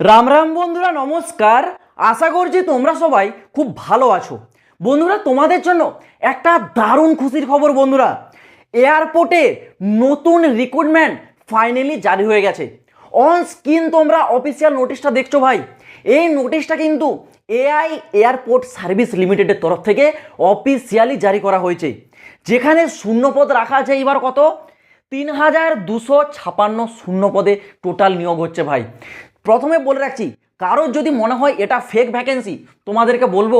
রাম রাম বন্ধুরা, নমস্কার। আশা করছি তোমরা সবাই খুব ভালো আছো। বন্ধুরা, তোমাদের জন্য একটা দারুণ খুশির খবর বন্ধুরা। এয়ারপোর্টে নতুন রিক্রুটমেন্ট ফাইনালি জারি হয়ে গেছে। অন স্ক্রিন তোমরা অফিসিয়াল নোটিশটা দেখছ ভাই। এই নোটিশটা কিন্তু এআই এয়ারপোর্ট সার্ভিস লিমিটেডের তরফ থেকে অফিসিয়ালি জারি করা হয়েছে। যেখানে শূন্যপদ রাখা আছে এবার কত? তিন হাজার দুশো ছাপান্ন শূন্য পদে টোটাল নিয়োগ হচ্ছে ভাই। প্রথমে বলে রাখছি, কারোর যদি মনে হয় এটা ফেক ভ্যাকেন্সি তোমাদেরকে বলব,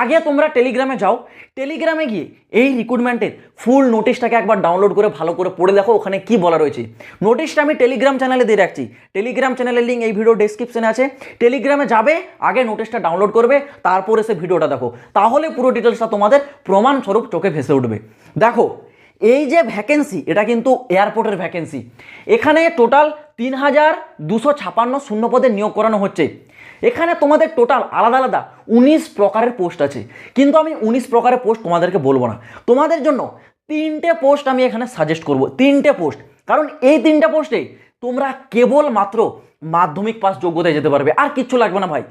আগে তোমরা টেলিগ্রামে যাও। টেলিগ্রামে গিয়ে এই রিক্রুটমেন্টের ফুল নোটিশটাকে একবার ডাউনলোড করে ভালো করে পড়ে দেখো ওখানে কি বলা রয়েছে। নোটিশটা আমি টেলিগ্রাম চ্যানেলে দিয়ে রাখছি। টেলিগ্রাম চ্যানেলের লিঙ্ক এই ভিডিও ডেসক্রিপশনে আছে। টেলিগ্রামে যাবে, আগে নোটিশটা ডাউনলোড করবে, তারপর এসে ভিডিওটা দেখো। তাহলে পুরো ডিটেলসটা তোমাদের প্রমাণস্বরূপ চোখে ভেসে উঠবে। দেখো এই যে ভ্যাকেন্সি এটা কিন্তু এয়ারপোর্টের ভ্যাকেন্সি এখানে টোটাল তিন হাজার দুশো ছাপান্ন শূন্য পদে নিয়োগ করানো হচ্ছে। এখানে তোমাদের টোটাল আলাদা আলাদা উনিশ প্রকারের পোস্ট আছে। কিন্তু আমি উনিশ প্রকারের পোস্ট তোমাদেরকে বলব না। তোমাদের জন্য তিনটে পোস্ট আমি এখানে সাজেস্ট করব। তিনটে পোস্ট কারণ এই তিনটে পোস্টে তোমরা কেবল মাত্র মাধ্যমিক পাস যোগ্যতায় যেতে পারবে। আর কিচ্ছু লাগবে না ভাই।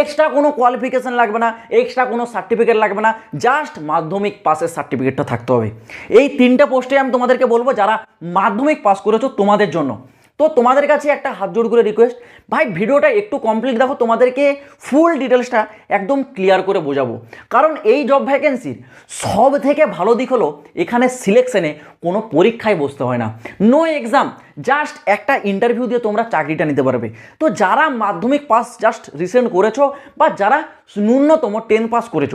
এক্সট্রা কোনো কোয়ালিফিকেশান লাগবে না এক্সট্রা কোনো সার্টিফিকেট লাগবে না জাস্ট মাধ্যমিক পাসের সার্টিফিকেটটা থাকতে হবে। এই তিনটা পোস্টে আমি তোমাদেরকে বলব, যারা মাধ্যমিক পাস করেছ তোমাদের জন্য। তো তোমাদের কাছে একটা হাত জোড় করে রিকোয়েস্ট ভাই, ভিডিওটা একটু কমপ্লিট দেখো, তোমাদেরকে ফুল ডিটেলসটা একদম ক্লিয়ার করে বোঝাবো। কারণ এই জব ভ্যাকেন্সির সব থেকে ভালো দিক হলো, এখানে সিলেকশনে কোনো পরীক্ষায় বসতে হয় না। নো এক্সাম জাস্ট একটা ইন্টারভিউ দিয়ে তোমরা চাকরিটা নিতে পারবে। তো যারা মাধ্যমিক পাস জাস্ট রিসেন্ট করেছ, বা যারা ন্যূনতম টেন পাস করেছ,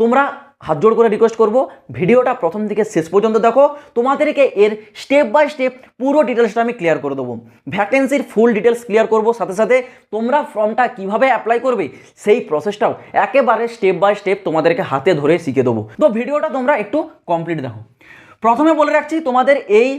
তোমরা হাত জোড় করে রিকোয়েস্ট করব। ভিডিওটা প্রথম থেকে শেষ পর্যন্ত দেখো। তোমাদেরকে এর স্টেপ বাই স্টেপ পুরো ডিটেলসটা আমি ক্লিয়ার করে দেবো। ভ্যাকেন্সির ফুল ডিটেলস ক্লিয়ার করব। সাথে সাথে তোমরা ফর্মটা কীভাবে অ্যাপ্লাই করবে, সেই প্রসেসটাও একেবারে স্টেপ বাই স্টেপ তোমাদেরকে হাতে ধরে শিখে দেবো। তো ভিডিওটা তোমরা একটু কমপ্লিট দেখো। প্রথমে বলে রাখছি, তোমাদের এই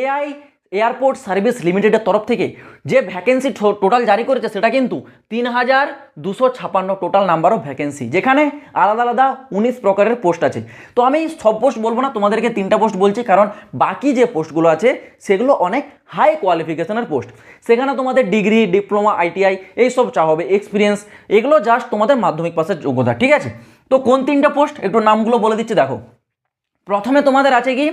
এআই এয়ারপোর্ট সার্ভিস লিমিটেডের তরফ থেকে যে ভ্যাকেন্সি টোটাল জারি করেছে সেটা কিন্তু তিন হাজার দুশো ছাপান্ন টোটাল নাম্বার অফ ভ্যাকেন্সি, যেখানে আলাদা আলাদা উনিশ প্রকারের পোস্ট আছে। তো আমি সব পোস্ট বলব না, তোমাদেরকে তিনটা পোস্ট বলছি, কারণ বাকি যে পোস্টগুলো আছে, সেগুলো অনেক হাই কোয়ালিফিকেশনের পোস্ট। সেখানে তোমাদের ডিগ্রি, ডিপ্লোমা আইটিআই এইসব চা হবে এক্সপিরিয়েন্স এগুলো জাস্ট তোমাদের মাধ্যমিক পাসের যোগ্যতা, ঠিক আছে? তো কোন তিনটা পোস্ট, একটু নামগুলো বলে দিচ্ছি, দেখো। প্রথমে তোমাদের আছে কি?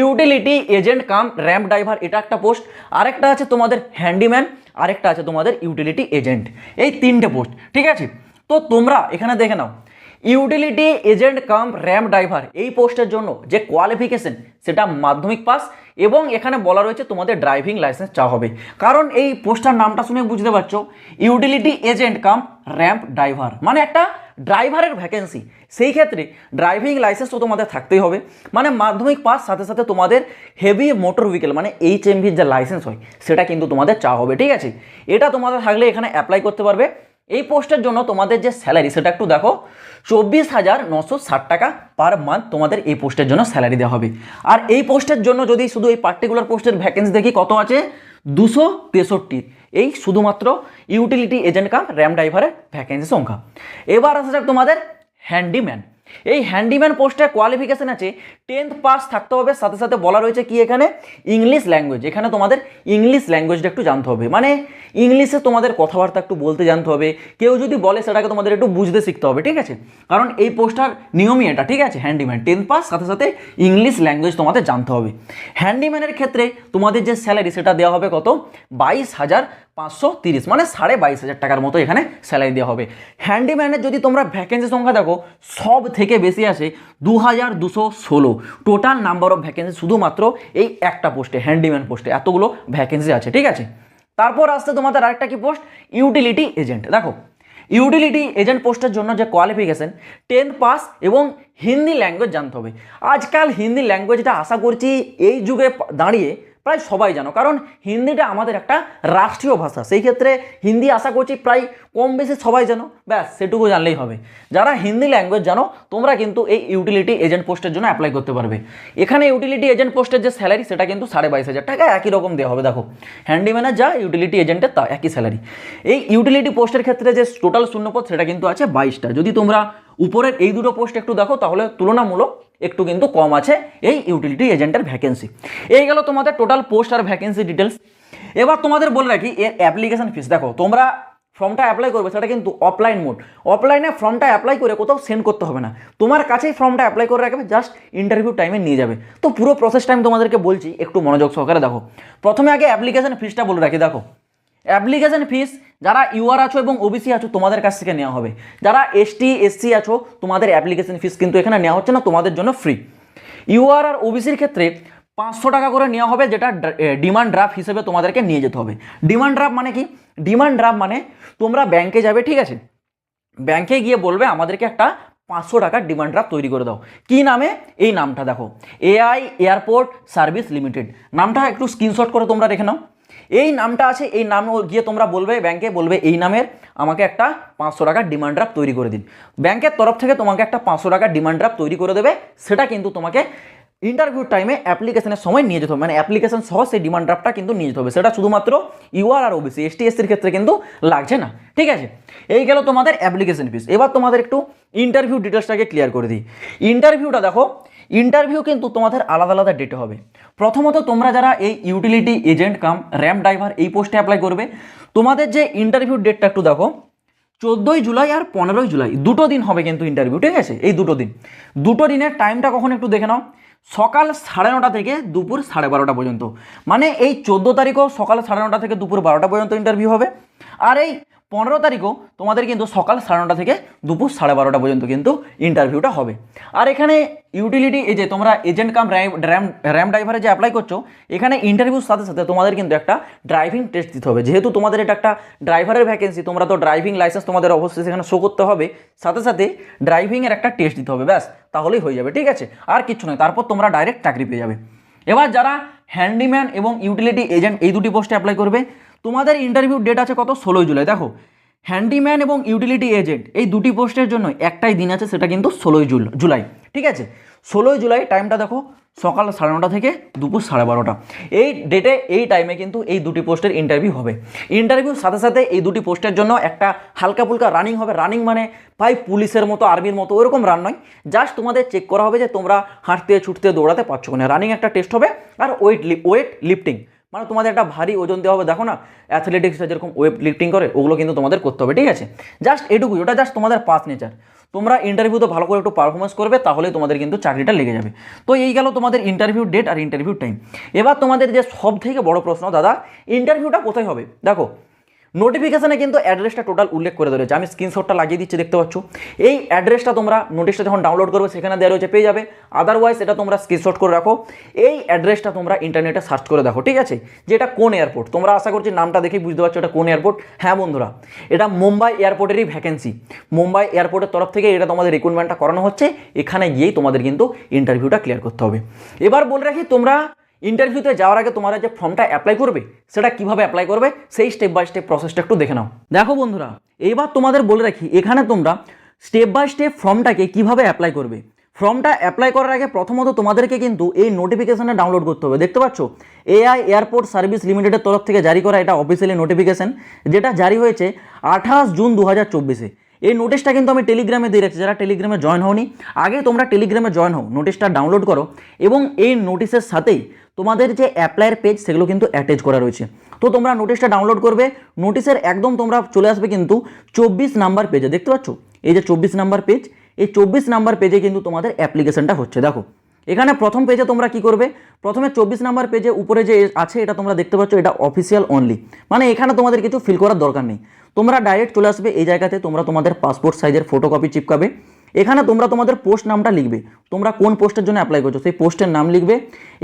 Utility agent cum ramp driver এটা একটা পোস্ট আরেকটা আছে তোমাদের হ্যান্ডিম্যান আরেকটা আছে তোমাদের ইউটিলিটি এজেন্ট এই তিনটে পোস্ট ঠিক আছে? তো তোমরা এখানে দেখে নাও। Utility agent cum ramp driver এই পোস্টের জন্য যে কোয়ালিফিকেশন সেটা মাধ্যমিক পাস এবং এখানে বলা রয়েছে তোমাদের ড্রাইভিং লাইসেন্স চা হবে। কারণ এই পোস্টার নামটা শুনে বুঝতে পারছ। Utility agent cum ramp driver মানে একটা ড্রাইভারের ভ্যাকেন্সি সেই ক্ষেত্রে ড্রাইভিং লাইসেন্স তো তোমাদের থাকতেই হবে। মানে মাধ্যমিক পাস, সাথে সাথে তোমাদের হেভি মোটর ভেহিকেল মানে এইচ এমভির যে লাইসেন্স হয়, সেটা কিন্তু তোমাদের চা হবে, ঠিক আছে? এটা তোমাদের থাকলে এখানে অ্যাপ্লাই করতে পারবে। এই পোস্টের জন্য তোমাদের যে স্যালারি সেটা একটু দেখো, চব্বিশ হাজার নশো ষাট টাকা পার মান্থ তোমাদের এই পোস্টের জন্য স্যালারি দেওয়া হবে। আর এই পোস্টের জন্য যদি শুধু এই পার্টিকুলার পোস্টের ভ্যাকেন্সি দেখি, কত আছে? দুশো তেষট্টি। এই শুধুমাত্র ইউটিলিটি এজেন্ট কাম র্যাম ড্রাইভারের ভ্যাকেন্সি সংখ্যা। এবার আসা যাক তোমাদের হ্যান্ডিম্যান এই হ্যান্ডিম্যান পোস্টের কোয়ালিফিকেশান আছে টেন্থ পাস থাকতে হবে, সাথে সাথে বলা রয়েছে কি এখানে? ইংলিশ ল্যাঙ্গুয়েজ এখানে তোমাদের ইংলিশ ল্যাঙ্গুয়েজটা একটু জানতে হবে। মানে ইংলিশে তোমাদের কথাবার্তা একটু বলতে জানতে হবে, কেউ যদি বলে সেটাকে তোমাদের একটু বুঝতে শিখতে হবে, ঠিক আছে? কারণ এই পোস্টার নিয়মই এটা, ঠিক আছে? হ্যান্ডিম্যান টেন্থ পাস সাথে সাথে ইংলিশ ল্যাঙ্গুয়েজ তোমাদের জানতে হবে। হ্যান্ডিম্যানের ক্ষেত্রে তোমাদের যে স্যালারি সেটা দেওয়া হবে কত? বাইশ হাজার পাঁচশো তিরিশ মানে সাড়ে বাইশ হাজার টাকার মতো এখানে স্যালারি দেওয়া হবে। হ্যান্ডিম্যানের যদি তোমরা ভ্যাকেন্সি সংখ্যা দেখো, সব থেকে বেশি আসে দু হাজার দুশো ষোলো। টোটাল নাম্বার অফ ভ্যাকেন্সি শুধুমাত্র এই একটা পোস্টে হ্যান্ডিম্যান পোস্টে এতগুলো ভ্যাকেন্সি আছে, ঠিক আছে? তারপর আসতে তোমাদের আরেকটা কি পোস্ট ইউটিলিটি এজেন্ট দেখো ইউটিলিটি এজেন্ট পোস্টের জন্য যে কোয়ালিফিকেশন টেন্থ পাস এবং হিন্দি ল্যাঙ্গুয়েজ জানতে হবে। আজকাল হিন্দি ল্যাঙ্গুয়েজটা আশা করছি এই যুগে দাঁড়িয়ে প্রায় সবাই জানো। কারণ হিন্দিটা আমাদের একটা রাষ্ট্রীয় ভাষা। সেই ক্ষেত্রে হিন্দি আশা করছি প্রায় কম বেশি সবাই জানো। ব্যাস, সেটুকু জানলেই হবে। যারা হিন্দি ল্যাঙ্গুয়েজ জানো, তোমরা কিন্তু এই ইউটিলিটি এজেন্ট পোস্টের জন্য অ্যাপ্লাই করতে পারবে। এখানে ইউটিলিটি এজেন্ট পোস্টের যে স্যালারি সেটা কিন্তু সাড়ে বাইশ হাজার টাকা, একই রকম দেওয়া হবে। দেখো হ্যান্ডিম্যানের যা ইউটিলিটি এজেন্টের তা, একই স্যালারি এই ইউটিলিটি পোস্টের ক্ষেত্রে যে টোটাল শূন্যপদ, সেটা কিন্তু আছে বাইশটা। যদি তোমরা উপরের এই দুটো পোস্ট একটু দেখো, তাহলে তুলনামূলক একটু কিন্তু কম আছে এই ইউটিলিটি এজেন্টের ভ্যাকেন্সি এই গেল তোমাদের টোটাল পোস্ট আর ভ্যাকেন্সি ডিটেলস এবার তোমাদের বলে রাখি, এর অ্যাপ্লিকেশন ফিস দেখো, তোমরা ফর্মটা অ্যাপ্লাই করবে, সেটা কিন্তু অফলাইন মোড অফলাইনে ফর্মটা অ্যাপ্লাই করে কোথাও সেন্ড করতে হবে না। তোমার কাছেই ফর্মটা অ্যাপ্লাই করে রাখবে জাস্ট ইন্টারভিউ টাইমে নিয়ে যাবে। তো পুরো প্রসেসটা আমি তোমাদেরকে বলছি, একটু মনোযোগ সহকারে দেখো। প্রথমে আগে অ্যাপ্লিকেশন ফিসটা বলে রাখি, দেখো। অ্যাপ্লিকেশন ফিস যারা ইউআর আছো এবং ওবিসি আছো, তোমাদের কাছ থেকে নেওয়া হবে। যারা এসটি এসসি আছো, তোমাদের অ্যাপ্লিকেশন ফিস কিন্তু এখানে নেওয়া হচ্ছে না, তোমাদের জন্য ফ্রি ইউআর আর ওবিসির ক্ষেত্রে পাঁচশো টাকা করে নেওয়া হবে, যেটা ডিমান্ড ড্রাফট হিসেবে তোমাদেরকে নিয়ে যেতে হবে। ডিমান্ড ড্রাফট মানে কি? ডিমান্ড ড্রাফট মানে তোমরা ব্যাংকে যাবে, ঠিক আছে? ব্যাংকে গিয়ে বলবে, আমাদেরকে একটা পাঁচশো টাকার ডিমান্ড ড্রাফট তৈরি করে দাও। কী নামে? এই নামটা দেখো। এআই এয়ারপোর্ট সার্ভিস লিমিটেড নামটা একটু স্ক্রিনশট করে তোমরা রেখে নাও। এই নামটা আছে, এই নাম গিয়ে তোমরা বলবে ব্যাংকে বলবে, এই নামের আমাকে একটা পাঁচশো টাকার ডিমান্ড ড্রাফট তৈরি করে দিন। ব্যাংকের তরফ থেকে তোমাকে একটা পাঁচশো টাকার ডিমান্ড ড্রাফট তৈরি করে দেবে, সেটা কিন্তু তোমাকে ইন্টারভিউ টাইমে অ্যাপ্লিকেশনের সময় নিয়ে যেতে হবে। মানে অ্যাপ্লিকেশন সহ সেই ডিমান্ড ড্রাফটটা কিন্তু নিয়ে যেতে হবে। সেটা শুধুমাত্র ইউআর আর ওবিসি এসটি এসসির ক্ষেত্রে কিন্তু লাগছে না। ঠিক আছে? এই গেল তোমাদের অ্যাপ্লিকেশন ফিস এবার তোমাদের একটু ইন্টারভিউ ডিটেলসটাকে ক্লিয়ার করে দিই। ইন্টারভিউটা দেখো ইন্টারভিউ কিন্তু তোমাদের আলাদা আলাদা ডেটে হবে। প্রথমত তোমরা যারা এই utility agent cum ramp driver এই পোস্টে অ্যাপ্লাই করবে, তোমাদের যে ইন্টারভিউ ডেটটা একটু দেখো, চোদ্দোই জুলাই আর পনেরোই জুলাই, দুটো দিন হবে কিন্তু ইন্টারভিউ ঠিক আছে? এই দুটো দিন। দুটো দিনের টাইমটা কখন একটু দেখে নাও। সকাল সাড়ে নটা থেকে দুপুর সাড়ে বারোটা পর্যন্ত। মানে এই চোদ্দ তারিখও সকাল সাড়ে নটা থেকে দুপুর বারোটা পর্যন্ত ইন্টারভিউ হবে। আর এই পনেরো তারিখও তোমাদের কিন্তু সকাল সাড়ে নটা থেকে দুপুর সাড়ে বারোটা পর্যন্ত কিন্তু ইন্টারভিউটা হবে। আর এখানে ইউটিলিটি এই যে তোমরা এজেন্ট কাম র্যাম র্যাম ড্রাইভারে যে অ্যাপ্লাই করছ, এখানে ইন্টারভিউর সাথে সাথে তোমাদের কিন্তু একটা ড্রাইভিং টেস্ট দিতে হবে। যেহেতু তোমাদের এটা একটা ড্রাইভারের ভ্যাকেন্সি তোমরা তো ড্রাইভিং লাইসেন্স তোমাদের অবশ্যই সেখানে শো করতে হবে। সাথে সাথে ড্রাইভিংয়ের একটা টেস্ট দিতে হবে, ব্যাস, তাহলেই হয়ে যাবে, ঠিক আছে? আর কিছু নয়, তারপর তোমরা ডাইরেক্ট চাকরি পেয়ে যাবে। এবার যারা হ্যান্ডিম্যান এবং ইউটিলিটি এজেন্ট এই দুটি পোস্টে অ্যাপ্লাই করবে তোমাদের ইন্টারভিউ ডেট আছে কত? ষোলোই জুলাই। দেখো হ্যান্ডিম্যান এবং ইউটিলিটি এজেন্ট এই দুটি পোস্টের জন্য একটাই দিন আছে, সেটা কিন্তু ষোলোই জুলাই, ঠিক আছে? ষোলোই জুলাই টাইমটা দেখো, সকাল সাড়ে নটা থেকে দুপুর সাড়ে বারোটা। এই ডেটে এই টাইমে কিন্তু এই দুটি পোস্টের ইন্টারভিউ হবে। ইন্টারভিউর সাথে সাথে এই দুটি পোস্টের জন্য একটা হালকা ফুলকা রানিং হবে। রানিং মানে ভাই পুলিশের মতো আর্মির মতো, ওরকম রান নয়। জাস্ট তোমাদের চেক করা হবে যে তোমরা হাঁটতে, ছুটতে, দৌড়াতে পারছ না রানিং একটা টেস্ট হবে, আর ওয়েট ওয়েট লিফটিং মানে তোমাদের একটা ভারী ওজন দেওয়া হবে। দেখো না অ্যাথলেটিক্সে যেরকম ওয়েট লিফটিং করে, ওগুলো কিন্তু তোমাদের করতে হবে, ঠিক আছে? জাস্ট এটুকুই ওটা জাস্ট তোমাদের পাস নেচার তোমরা ইন্টারভিউতে ভালো করে একটু পারফরমেন্স করবে তাহলে তোমাদের কিন্তু চাকরিটা লেগে যাবে। তো এই গেল তোমাদের ইন্টারভিউ ডেট আর ইন্টারভিউ টাইম এবার তোমাদের যে সব থেকে বড় প্রশ্ন, দাদা ইন্টারভিউটা কোথায় হবে? দেখো নোটিফিকেশানে কিন্তু অ্যাড্রেসটা টোটাল উল্লেখ করে দেওয়া আমি স্ক্রিনশটটা লাগিয়ে দিচ্ছি, দেখতে পাচ্ছ? এই অ্যাড্রেসটা তোমরা নোটিশটা যখন ডাউনলোড করবে, সেখানে দেওয়া রয়েছে পেয়ে যাবে। আদারওয়াইজ এটা তোমরা স্ক্রিনশট করে রাখো। এই অ্যাড্রেসটা তোমরা ইন্টারনেটে সার্চ করে দেখো, ঠিক আছে? যে এটা কোন এয়ারপোর্ট তোমরা আশা করছি নামটা দেখেই বুঝতে পারছ এটা কোন এয়ারপোর্ট হ্যাঁ বন্ধুরা, এটা মুম্বাই এয়ারপোর্টেরই ভ্যাকেন্সি মুম্বাই এয়ারপোর্টের তরফ থেকে এটা তোমাদের রিক্রুটমেন্টটা করানো হচ্ছে। এখানে গিয়েই তোমাদের কিন্তু ইন্টারভিউটা ক্লিয়ার করতে হবে। এবার বলে রাখি, তোমরা ইন্টারভিউতে যাওয়ার আগে তোমরা যে ফর্মটা অ্যাপ্লাই করবে, সেটা কীভাবে অ্যাপ্লাই করবে, সেই স্টেপ বাই স্টেপ প্রসেসটা একটু দেখে নাও। দেখো বন্ধুরা এইবার তোমাদের বলে রাখি, এখানে তোমরা স্টেপ বাই স্টেপ ফর্মটাকে কীভাবে অ্যাপ্লাই করবে? ফর্মটা অ্যাপ্লাই করার আগে প্রথমত তোমাদেরকে কিন্তু এই নোটিফিকেশানটা ডাউনলোড করতে হবে। দেখতে পাচ্ছ? এআই এয়ারপোর্ট সার্ভিস লিমিটেডের তরফ থেকে জারি করা এটা অফিসিয়ালি নোটিফিকেশান যেটা জারি হয়েছে আঠাশ জুন দু হাজার চব্বিশে। এই নোটিশটা কিন্তু আমি টেলিগ্রামে দিয়ে রাখছি, যারা টেলিগ্রামে জয়েন হওনি, আগে তোমরা টেলিগ্রামে জয়েন হও নোটিশটা ডাউনলোড করো এবং এই নোটিশের সাথেই তোমাদের যে অ্যাপ্লাইয়ের পেজ সেগুলো কিন্তু অ্যাটাচ করা রয়েছে। তো তোমরা নোটিশটা ডাউনলোড করবে নোটিশের একদম তোমরা চলে আসবে কিন্তু চব্বিশ নাম্বার পেজে দেখতে পাচ্ছ? এই যে চব্বিশ নাম্বার পেজ এই চব্বিশ নাম্বার পেজে কিন্তু তোমাদের অ্যাপ্লিকেশনটা হচ্ছে। দেখো এখানে প্রথম পেজে তোমরা কি করবে? প্রথমে চব্বিশ নাম্বার পেজে উপরে যে আছে, এটা তোমরা দেখতে পাচ্ছ, এটা অফিসিয়াল অনলি মানে এখানে তোমাদের কিছু ফিল করার দরকার নেই। তোমরা ডাইরেক্ট চলে আসবে এই জায়গাতে, তোমরা তোমাদের পাসপোর্ট সাইজের ফটোকপি চিপকাবে। এখানে তোমরা তোমাদের পোস্ট নামটা লিখবে। তোমরা কোন পোস্টের জন্য অ্যাপ্লাই করছ, সেই পোস্টের নাম লিখবে।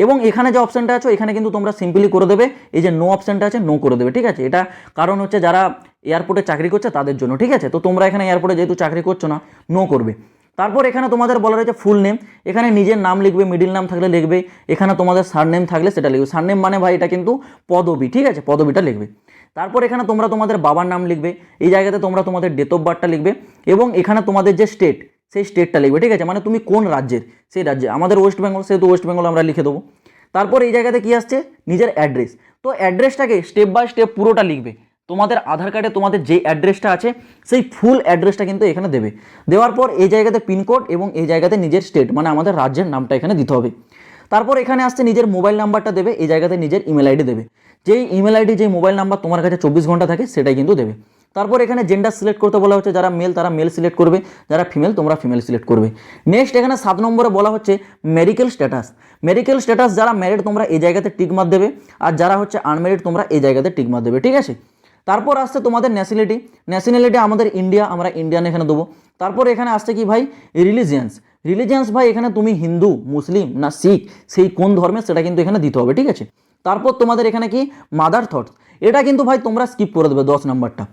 এবং এখানে যে অপশানটা আছে, এখানে কিন্তু তোমরা সিম্পলি করে দেবে। এই যে নো অপশানটা আছে নো করে দেবে, ঠিক আছে? এটা কারণ হচ্ছে যারা এয়ারপোর্টে চাকরি করছে, তাদের জন্য, ঠিক আছে? তো তোমরা এখানে এয়ারপোর্টে যেহেতু চাকরি করছ না নো করবে। তারপর এখানে তোমাদের বলা রয়েছে ফুল নেম এখানে নিজের নাম লিখবে মিডিল নাম থাকলে লিখবে। এখানে তোমাদের সার নেম থাকলে সেটা লিখবে। সার নেম মানে ভাই এটা কিন্তু পদবি, ঠিক আছে? পদবিটা লিখবে। তারপর এখানে তোমরা তোমাদের বাবার নাম লিখবে। এই জায়গাতে তোমরা তোমাদের ডেট অফ বার্থটা লিখবে এবং এখানে তোমাদের যে স্টেট সেই স্টেটটা লিখবে, ঠিক আছে? মানে তুমি কোন রাজ্যের? সেই রাজ্যে। আমাদের ওয়েস্ট বেঙ্গল সেহেতু ওয়েস্ট বেঙ্গল আমরা লিখে দেবো। তারপর এই জায়গাতে কি আসছে? নিজের অ্যাড্রেস তো অ্যাড্রেসটাকে স্টেপ বাই স্টেপ পুরোটা লিখবে। তোমাদের আধার কার্ডে তোমাদের যে অ্যাড্রেসটা আছে, সেই ফুল অ্যাড্রেসটা কিন্তু এখানে দেবে। দেওয়ার পর এই জায়গাতে পিনকোড এবং এই জায়গাতে নিজের স্টেট মানে আমাদের রাজ্যের নামটা এখানে দিতে হবে। তারপর এখানে আসছে নিজের মোবাইল নাম্বারটা দেবে, এই জায়গাতে নিজের ইমেল আইডি দেবে। যেই ইমেল আইডি যেই মোবাইল নাম্বার তোমার কাছে চব্বিশ ঘণ্টা থাকে, সেটাই কিন্তু দেবে। তারপর এখানে জেন্ডার সিলেক্ট করতে বলা হচ্ছে, যারা মেল তারা মেল সিলেক্ট করবে, যারা ফিমেল তোমরা ফিমেল সিলেক্ট করবে। নেক্সট এখানে সাত নম্বরে বলা হচ্ছে মেডিকেল স্ট্যাটাস মেডিকেল স্ট্যাটাস যারা ম্যারিড তোমরা এই জায়গাতে টিক মার দেবে। আর যারা হচ্ছে আনম্যারিড তোমরা এই জায়গাতে টিক মার দেবে, ঠিক আছে? তারপর আসছে তোমাদের ন্যাশনালিটি ন্যাশনালিটি আমাদের ইন্ডিয়া আমরা ইন্ডিয়ান এখানে দেবো। তারপর এখানে আসছে কি ভাই? রিলিজিয়ান্স রিলিজিয়ান্স ভাই, এখানে তুমি হিন্দু, মুসলিম না শিখ, সেই কোন ধর্মের সেটা কিন্তু এখানে দিতে হবে, ঠিক আছে? তারপর তোমাদের এখানে কি? মাদার থটস এটা কিন্তু ভাই তোমরা স্কিপ করে দেবে দশ নম্বরটা।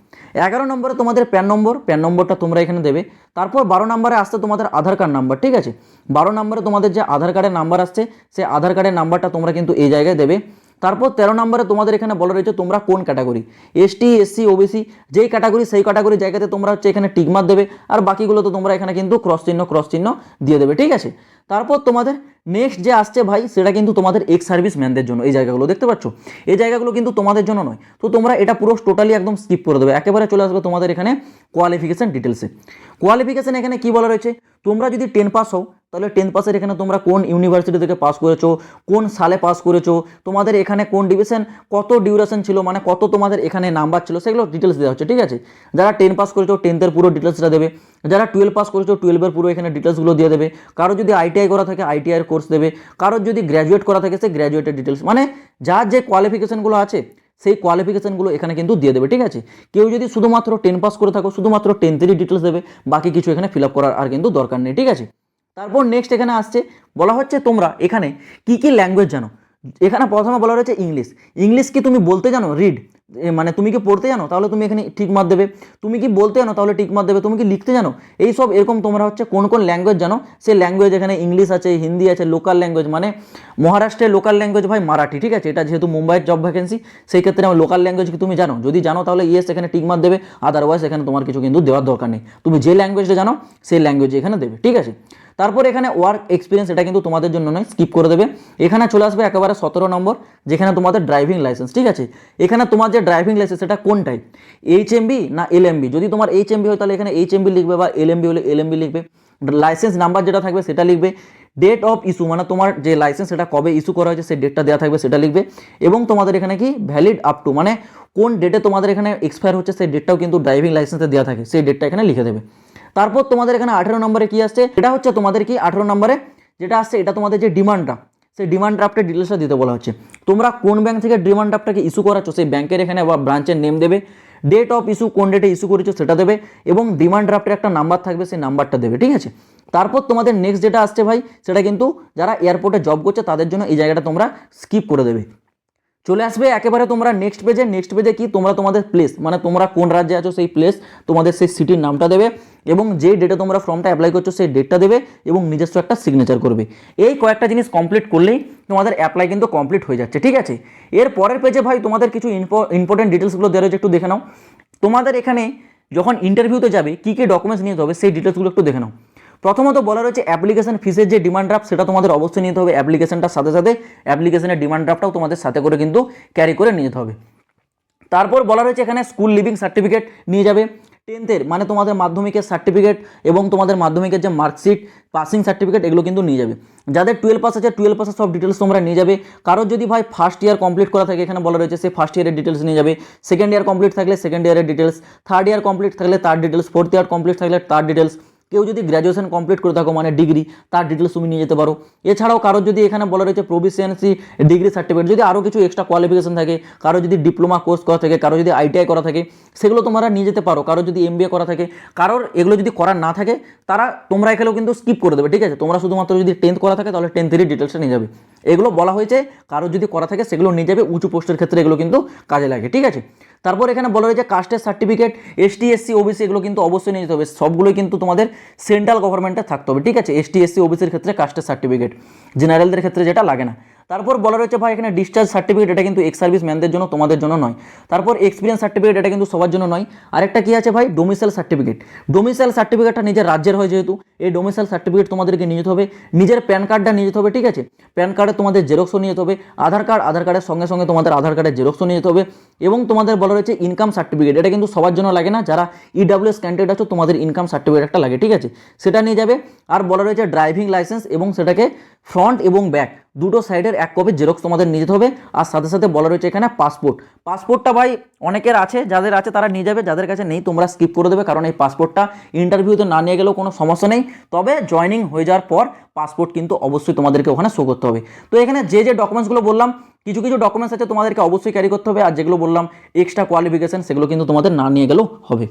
এগারো নম্বরে তোমাদের প্যান নম্বর প্যান নম্বরটা তোমরা এখানে দেবে। তারপর বারো নম্বরে আসছে তোমাদের আধার কার্ড নাম্বার ঠিক আছে? বারো নম্বরে তোমাদের যে আধার কার্ডের নাম্বার আসছে, সেই আধার কার্ডের নাম্বারটা তোমরা কিন্তু এই জায়গায় দেবে। তারপর তেরো নম্বরে তোমাদের এখানে বলা রয়েছে তোমরা কোন ক্যাটাগরি? এসটি এসসি ওবিসি যেই ক্যাটাগরি, সেই ক্যাটাগরি জায়গাতে তোমরা হচ্ছে এখানে টিকমার দেবে। আর বাকিগুলো তো তোমরা এখানে কিন্তু ক্রস চিহ্ন ক্রস চিহ্ন দিয়ে দেবে, ঠিক আছে? তারপর তোমাদের নেক্সট যে আসছে ভাই, সেটা কিন্তু তোমাদের এক্স সার্ভিস ম্যানদের জন্য, এই জায়গাগুলো, দেখতে পাচ্ছ? এই জায়গাগুলো কিন্তু তোমাদের জন্য নয়। তো তোমরা এটা পুরো টোটালি একদম স্কিপ করে দেবে। একেবারে চলে আসবে তোমাদের এখানে কোয়ালিফিকেশন ডিটেলসে কোয়ালিফিকেশন এখানে কি বলা রয়েছে? তোমরা যদি টেন পাস হও, তাহলে টেন পাসের এখানে তোমরা কোন ইউনিভার্সিটি থেকে পাস করেছ, কোন সালে পাস করেছ, তোমাদের এখানে কোন ডিভিশন কত ডিউরেশন ছিল মানে কত তোমাদের এখানে নাম্বার ছিল, সেগুলো ডিটেলস দেওয়া হচ্ছে, ঠিক আছে? যারা টেন পাস করেছ টেন্থের পুরো ডিটেলসটা দেবে। যারা টুয়েলভ পাস করেছ টুয়েলভের পুরো এখানে ডিটেলসগুলো দিয়ে দেবে। কারও যদি আইটিআই করা থাকে আইটিআইয়ের কোর্স দেবে। কারোর যদি গ্র্যাজুয়েট করা থাকে, সে গ্র্যাজুয়েটের ডিটেলস মানে যার যে কোয়ালিফিকেশনগুলো আছে, সেই কোয়ালিফিকেশনগুলো এখানে কিন্তু দিয়ে দেবে, ঠিক আছে? কেউ যদি শুধুমাত্র টেন পাস করে থাকো, শুধুমাত্র টেন্থেরই ডিটেলস দেবে, বাকি কিছু এখানে ফিল আপ করার আর কিন্তু দরকার নেই, ঠিক আছে? তারপর নেক্সট এখানে আসছে, বলা হচ্ছে তোমরা এখানে কি কি ল্যাঙ্গুয়েজ জানো? এখানে প্রথমে বলা রয়েছে ইংলিশ ইংলিশ কি তুমি বলতে জানো? রিড মানে তুমি কি পড়তে জানো? তাহলে তুমি এখানে ঠিক মার দেবে। তুমি কি বলতে জানো? তাহলে ঠিক মার দেবে। তুমি কি লিখতে জানো? এই সব এরকম তোমরা হচ্ছে কোন কোন ল্যাঙ্গুয়েজ জানো? সেই ল্যাঙ্গুয়েজ এখানে ইংলিশ আছে হিন্দি আছে লোকাল ল্যাঙ্গুয়েজ মানে মহারাষ্ট্রের লোকাল ল্যাঙ্গুয়েজ ভাই মারাঠি, ঠিক আছে? এটা যেহেতু মুম্বাইয়ের জব ভ্যাকেন্সি সেই ক্ষেত্রে আমার লোকাল ল্যাঙ্গুয়েজ কি তুমি জানো? যদি জানো তাহলে ইয়েস এখানে টিক মার দেবে। আদারওয়াইজ এখানে তোমার কিছু কিন্তু দেওয়ার দরকার নেই। তুমি যে ল্যাঙ্গুয়েজটা জানো, সেই ল্যাঙ্গুয়েজ এখানে দেবে, ঠিক আছে? তারপর এখানে ওয়ার্ক এক্সপিরিয়েন্স এটা কিন্তু তোমাদের জন্য নয় স্কিপ করে দেবে। এখানে চলে আসবে একেবারে সতেরো নম্বর, যেখানে তোমাদের ড্রাইভিং লাইসেন্স ঠিক আছে? এখানে তোমার যে ড্রাইভিং লাইসেন্স সেটা কোন টাইপ এইচ না এল যদি তোমার এইচ হয়, তাহলে এখানে এইচ লিখবে বা এল হলে এল এমবি লিখবে। লাইসেন্স নাম্বার যেটা থাকবে, সেটা লিখবে। ডেট অফ ইস্যু মানে তোমার যে লাইসেন্স সেটা কবে ইস্যু করা হয়েছে, সেই ডেটটা দেওয়া থাকবে, সেটা লিখবে। এবং তোমাদের এখানে কি? ভ্যালিড আপ টু মানে কোন ডেটে তোমাদের এখানে এক্সপায়ার হচ্ছে, সেই ডেটটাও কিন্তু ড্রাইভিং লাইসেন্সে দেওয়া থাকে, সেই ডেটটা এখানে লিখে দেবে। তারপর তোমাদের এখানে আঠেরো নম্বরে কি আসছে? এটা হচ্ছে তোমাদের কি আঠেরো নম্বরে? যেটা আসছে, এটা তোমাদের যে ডিমান্ড ড্রাফট সেই ডিমান্ড ড্রাফটের ডিটেলসটা দিতে বলা হচ্ছে। তোমরা কোন ব্যাংক থেকে ডিমান্ড ড্রাফটটাকে ইস্যু করাচ্ছ, সেই ব্যাংকের এখানে বা ব্রাঞ্চের নেম দেবে। ডেট অফ ইস্যু কোন ডেটে ইস্যু করেছ সেটা দেবে এবং ডিমান্ড ড্রাফটের একটা নাম্বার থাকবে, সেই নাম্বারটা দেবে, ঠিক আছে? তারপর তোমাদের নেক্সট যেটা আসছে ভাই, সেটা কিন্তু যারা এয়ারপোর্টে জব করছে, তাদের জন্য এই জায়গাটা তোমরা স্কিপ করে দেবে। চলে আসবে, একেবারে তোমরা নেক্সট পেজে নেক্সট পেজে কি? তোমরা তোমাদের প্লেস মানে তোমরা কোন রাজ্যে আছো সেই প্লেস তোমাদের সেই সিটির নামটা দেবে এবং যে ডেটে তোমরা ফর্মটা অ্যাপ্লাই করছ সেই ডেটটা দেবে এবং নিজস্ব একটা সিগনেচার করবে। এই কয়েকটা জিনিস কমপ্লিট করলেই তোমাদের অ্যাপ্লাই কিন্তু কমপ্লিট হয়ে যাচ্ছে, ঠিক আছে? এর পরের পেজে ভাই তোমাদের কিছু ইম্পর্টেন্ট ডিটেলসগুলো দেওয়া রয়েছে, একটু দেখে নাও। তোমাদের এখানে যখন ইন্টারভিউতে যাবে, কী কী ডকুমেন্টস নিতে হবে সেই ডিটেলসগুলো একটু দেখে নাও। প্রথমত বলা রয়েছে অ্যাপ্লিকেশন ফিসের যে ডিমান্ড ড্রাফট সেটা তোমাদের অবশ্যই নিতে হবে অ্যাপ্লিকেশনটার সাথে সাথে। অ্যাপ্লিকেশনের ডিমান্ড ড্রাফটটাও তোমাদের সাথে করে কিন্তু ক্যারি করে নিয়ে যেতে হবে। তারপর বলা রয়েছে এখানে স্কুল লিভিং সার্টিফিকেট নিয়ে যাবে। টেন্থের মানে তোমাদের মাধ্যমিকের সার্টিফিকেট এবং তোমাদের মাধ্যমিকের যে মার্কশিট পাসিং সার্টিফিকেট এগুলো কিন্তু নিয়ে যাবে। যাদের টুয়েলভ পাস আছে টুয়েলভ পাসের সব ডিটেলস তোমরা নিয়ে যাবে। কারোর যদি ভাই ফার্স্ট ইয়ার কমপ্লিট করা থাকে, এখানে বলা রয়েছে সে ফার্স্ট ইয়ারের ডিটেলস নিয়ে যাবে। সেকেন্ড ইয়ার কমপ্লিট থাকলে সেকেন্ড ইয়ারের ডিটেলস থার্ড ইয়ার কমপ্লিট থাকলে তার ডিটেলস ফোর্থ ইয়ার কমপ্লিট থাকলে তার ডিটেলস কেউ যদি গ্র্যাজুয়েশন কমপ্লিট করে থাকো মানে ডিগ্রি তার ডিটেলস তুমি নিয়ে যেতে পারো। এছাড়াও কারোর যদি এখানে বলা রয়েছে প্রভিসিয়েন্সি ডিগ্রি সার্টিফিকেট যদি আরও কিছু এক্সট্রা কোয়ালিফিকেশন থাকে, কারও যদি ডিপ্লোমা কোর্স করা থাকে, কারও যদি আইটিআই করা থাকে, সেগুলো তোমরা নিয়ে যেতে পারো। কারও যদি এমবিএ করা থাকে, কারোর এগুলো যদি করার না থাকে, তারা তোমরা এখানেও কিন্তু স্কিপ করে দেবে, ঠিক আছে? তোমরা শুধুমাত্র যদি টেন্থ করা থাকে, তাহলে টেন্থেরই ডিটেলসটা নিয়ে যাবে। এগুলো বলা হয়েছে, কারোর যদি করা থাকে, সেগুলো নিয়ে যাবে, উঁচু পোস্টের ক্ষেত্রে এগুলো কিন্তু কাজে লাগে, ঠিক আছে? তারপর এখানে বলা হয়েছে কাস্টের সার্টিফিকেট এসটি এসসি ওবিসি এগুলো কিন্তু অবশ্যই নিয়ে যেতে হবে। সবগুলোই কিন্তু তোমাদের সেন্ট্রাল গভর্নমেন্টে থাকতে হবে, ঠিক আছে? এসটি এসসি ওবিসির ক্ষেত্রে কাস্টের সার্টিফিকেট জেনারেলদের ক্ষেত্রে যেটা লাগে না। তারপর বলা রয়েছে ভাই, এখানে ডিসচার্জ সার্টিফিকেট এটা কিন্তু এক্স সার্ভিস ম্যানদের জন্য, তোমাদের জন্য নয়। তারপর এক্সপিরিয়েন্স সার্টিফিকেট এটা কিন্তু সবার জন্য নয়। আরেকটা কি আছে ভাই? ডোমিসাইল সার্টিফিকেট ডোমিসাইল সার্টিফিকেটটা নিজের রাজ্যের হয় যেহেতু, এই ডোমিসাইল সার্টিফিকেট তোমাদেরকে নিয়ে যেতে হবে। নিজের প্যান কার্ডটা নিয়ে যেতে হবে, ঠিক আছে? প্যান কার্ডে তোমাদের জেরক্সও নিয়ে যেতে হবে। আধার কার্ড আধার কার্ডের সঙ্গে সঙ্গে তোমাদের আধার কার্ডের জেরক্সও নিয়ে যেতে হবে। এবং তোমাদের বলা রয়েছে ইনকাম সার্টিফিকেট এটা কিন্তু সবার জন্য লাগে না। যারা ইডাব্লিউএস ক্যান্ডিডেট আছো, তোমাদের ইনকাম সার্টিফিকেট একটা লাগে, ঠিক আছে? সেটা নিয়ে যাবে। আর বলা রয়েছে ড্রাইভিং লাইসেন্স এবং সেটাকে ফ্রন্ট এবং ব্যাক দুটো সাইডের এক কপি জেরক্স তোমাদের নিয়ে যেতে হবে। আর সাথে সাথে বলা রয়েছে এখানে পাসপোর্ট পাসপোর্টটা ভাই অনেকের আছে, যাদের আছে তারা নিয়ে যাবে, যাদের কাছে নেই তোমরা স্কিপ করে দেবে, কারণ এই পাসপোর্টটা ইন্টারভিউতে না নিয়ে গেলেও কোনো সমস্যা নেই। তবে জয়নিং হয়ে যাওয়ার পর পাসপোর্ট কিন্তু অবশ্যই তোমাদেরকে ওখানে শো করতে হবে। তো এখানে যে যে ডকুমেন্টসগুলো বললাম, কিছু কিছু ডকুমেন্টস আছে তোমাদেরকে অবশ্যই ক্যারি করতে হবে, আর যেগুলো বললাম এক্সট্রা কোয়ালিফিকেশন সেগুলো কিন্তু তোমাদের না নিয়ে গেলেও হবে।